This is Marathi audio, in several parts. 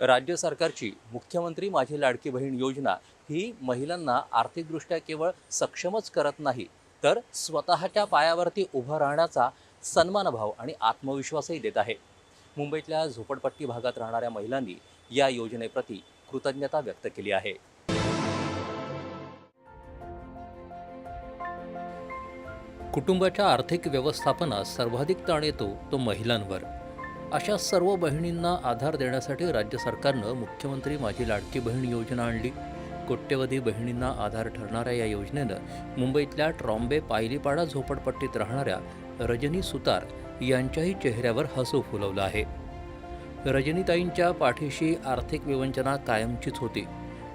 राज्य सरकारची मुख्यमंत्री माझी लाडकी बहीण योजना ही महिलांना आर्थिकदृष्ट्या केवळ सक्षमच करत नाही तर स्वतःच्या पायावरती उभं राहण्याचा सन्मानभाव आणि आत्मविश्वासही देत आहे. मुंबईतल्या झोपडपट्टी भागात राहणाऱ्या महिलांनी या योजनेप्रती कृतज्ञता व्यक्त केली आहे. कुटुंबाच्या आर्थिक व्यवस्थापनात सर्वाधिक ताण येतो तो महिलांवर. अशा सर्व बहिणींना आधार देण्यासाठी राज्य सरकारनं मुख्यमंत्री माझी लाडकी बहीण योजना आणली. कोट्यवधी बहिणींना आधार ठरणाऱ्या या योजनेनं मुंबईतल्या ट्रॉम्बे पायलीपाडा झोपडपट्टीत राहणाऱ्या रजनी सुतार यांच्याही चेहऱ्यावर हसू फुलवलं आहे. रजनीताईंच्या पाठीशी आर्थिक विवंचना कायमचीच होती.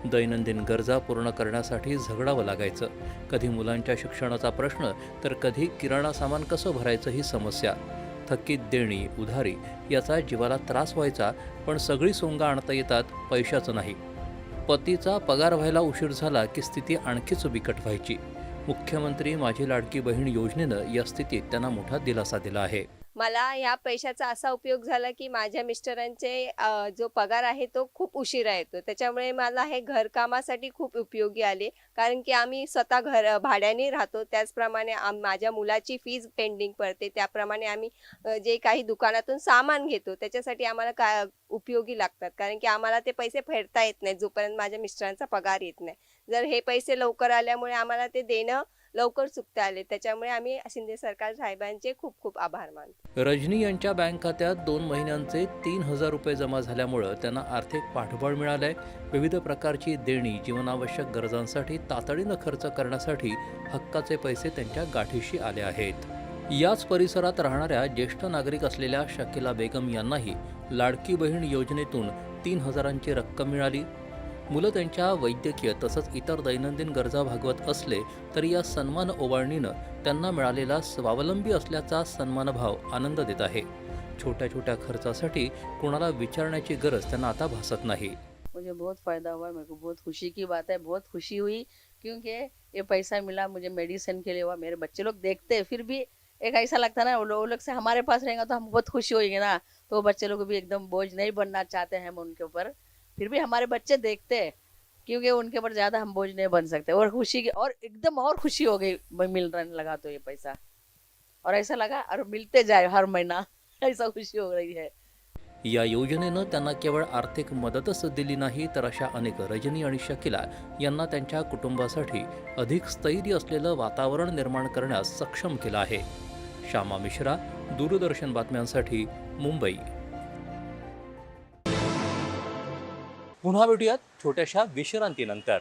दैनंदिन गरजा पूर्ण करण्यासाठी झगडावं लागायचं. कधी मुलांच्या शिक्षणाचा प्रश्न तर कधी किराणा सामान कसं भरायचं ही समस्या. थकीत देणी उधारी याचा जीवाला त्रास व्हायचा पण सगळी सोंगा आणता येतात पैशाचं नाही. पतीचा पगार व्हायला उशीर झाला की स्थिती आणखीच बिकट व्हायची. मुख्यमंत्री माझी लाडकी बहीण योजनेनं या स्थितीत त्यांना मोठा दिलासा दिला आहे. मला ह्या पैशाचा असा उपयोग झाला की माझ्या मिस्टरांचे जो पगार आहे तो खूप उशिरा येतो. त्याच्यामुळे मला हे घरकामासाठी खूप उपयोगी आले. कारण की आम्ही स्वतः घर भाड्याने राहतो. त्याचप्रमाणे माझ्या मुलाची फीज पेंडिंग पडते. त्याप्रमाणे आम्ही जे काही दुकानातून सामान घेतो त्याच्यासाठी आम्हाला का उपयोगी लागतात. कारण की आम्हाला ते पैसे फेडता येत नाही जोपर्यंत माझ्या मिस्टरांचा पगार येत नाही. जर हे पैसे लवकर आल्यामुळे आम्हाला ते देणं लवकर चुकता आले. त्याच्यामुळे आम्ही शिंदे सरकार साहेबांचे खूप खूप आभार मानतो. रजनी यांच्या बँक खात्यात दोन महिन्यांचे तीन हजार रुपये जमा झाल्यामुळं त्यांना आर्थिक पाठबळ मिळालंय. विविध प्रकारची देणी जीवनावश्यक गरजांसाठी तातडीनं खर्च करण्यासाठी हक्काचे पैसे त्यांच्या गाठीशी आले आहेत. याच परिसरात राहणाऱ्या ज्येष्ठ नागरिक असलेल्या शकिला बेगम यांनाही लाडकी बहीण योजनेतून तीन हजारांची रक्कम मिळाली. मुलं त्यांच्या वैद्यकीय तसंच इतर दैनंदिन गरजा भागवत असले तरी या सन्मान ओवाळणीनं त्यांना मिळालेला स्वावलंबी असल्याचा सन्मानभाव आनंद देत आहे. छोट्या छोट्या खर्चासाठी कोणाला विचारण्याची गरज त्यांना आता भासत नाही. मुझे बहुत फ़ायदा हुआ मेरे को बहुत खुशी की बात है बहुत खुशी हुई क्योंकि ये पैसा मिला मुझे मेडिसिन के लिए हुआ मेरे बच्चे लोग देखते हैं फिर भी एक ऐसा लगता ना वो लोग लोग से हमारे पास रहेगा तो हम बहुत खुशी होगी ना तो बच्चे लोग भी एकदम बोझ नहीं बनना चाहते हैं हम उनके ऊपर। फिर भी हमारे बच्चे देखते हैं क्योंकि उनके ऊपर ज़्यादा हम बोझ नहीं बन सकते। और खुशी की और एकदम और खुशी हो गई मिल रहा लगा तो ये पैसा। और ऐसा लगा और मिलते जाए हर महीना। ऐसा खुशी हो रही है। या योजनेनं त्यांना केवळ आर्थिक मदतच दिली नाही तर अशा अनेक रजनी आणि शकिला यांना त्यांच्या कुटुंबासाठी अधिक स्थैर्य असलेलं वातावरण निर्माण करण्यास सक्षम केलं आहे. श्यामा मिश्रा दूरदर्शन बातम्यांसाठी मुंबई. पुन्हा भेटूयात छोट्याशा विश्रांतीनंतर.